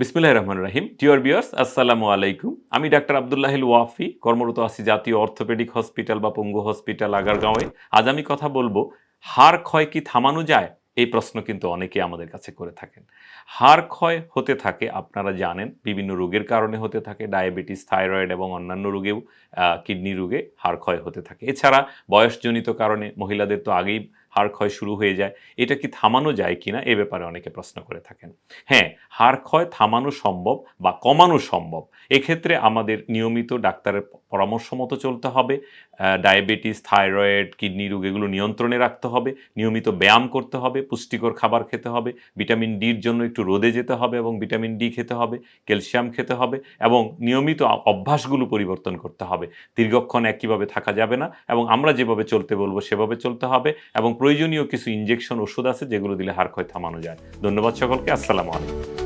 বিসমিল্লাহ রহমান রাহিম। টিওর বিয়ার্স আসসালামু আলাইকুম। আমি ডাক্তার আবদুল্লাহিল ওয়াফি, কর্মরত আছি জাতীয় অর্থোপেডিক হসপিটাল বা পঙ্গু হসপিটাল আগারগাঁওয়ে। আজ আমি কথা বলব, হাড় ক্ষয় কি থামানো যায়? এই প্রশ্ন কিন্তু অনেকে আমাদের কাছে করে থাকেন। হাড় ক্ষয় হতে থাকে, আপনারা জানেন, বিভিন্ন রোগের কারণে হতে থাকে, ডায়াবেটিস, থাইরয়েড এবং অন্যান্য রোগেও কিডনি রোগে হাড় ক্ষয় হতে থাকে। এছাড়া বয়সজনিত কারণে মহিলাদের তো আগেই হাড় ক্ষয় শুরু হয়ে যায়। এটা কি থামানো যায় কিনা এ ব্যাপারে অনেকে প্রশ্ন করে থাকেন। হ্যাঁ হাড় ক্ষয় থামানো সম্ভব বা কমানো সম্ভব, এক্ষেত্রে আমাদের নিয়মিত ডাক্তারের পরামর্শ মতো চলতে হবে। ডায়াবেটিস, থাইরয়েড, কিডনি রোগ এগুলো নিয়ন্ত্রণে রাখতে হবে, নিয়মিত ব্যায়াম করতে হবে, পুষ্টিকর খাবার খেতে হবে, ভিটামিন ডির জন্য একটু রোদে যেতে হবে এবং ভিটামিন ডি খেতে হবে, ক্যালসিয়াম খেতে হবে এবং নিয়মিত অভ্যাসগুলো পরিবর্তন করতে হবে। দীর্ঘক্ষণ একইভাবে থাকা যাবে না এবং আমরা যেভাবে চলতে বলব সেভাবে চলতে হবে এবং প্রয়োজনীয় কিছু ইঞ্জেকশন ওষুধ আছে যেগুলো দিলে হাড় ক্ষয় থামানো যায়। ধন্যবাদ সকলকে, আসসালামু আলাইকুম।